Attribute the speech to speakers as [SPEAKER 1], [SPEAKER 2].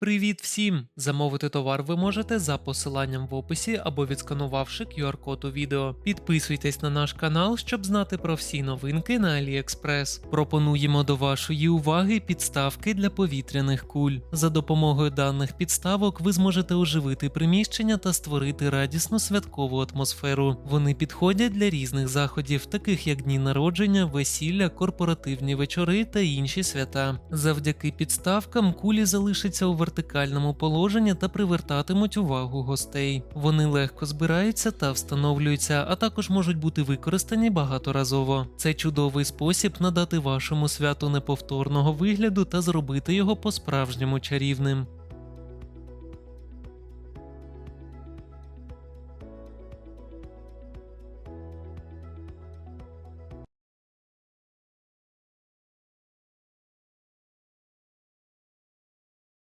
[SPEAKER 1] Привіт всім! Замовити товар ви можете за посиланням в описі або відсканувавши QR-код у відео. Підписуйтесь на наш канал, щоб знати про всі новинки на AliExpress. Пропонуємо до вашої уваги підставки для повітряних куль. За допомогою даних підставок ви зможете оживити приміщення та створити радісну святкову атмосферу. Вони підходять для різних заходів, таких як дні народження, весілля, корпоративні вечори та інші свята. Завдяки підставкам кулі залишаться у вертикальному положенні та привертатимуть увагу гостей. Вони легко збираються та встановлюються, а також можуть бути використані багаторазово. Це чудовий спосіб надати вашому святу неповторного вигляду та зробити його по-справжньому чарівним.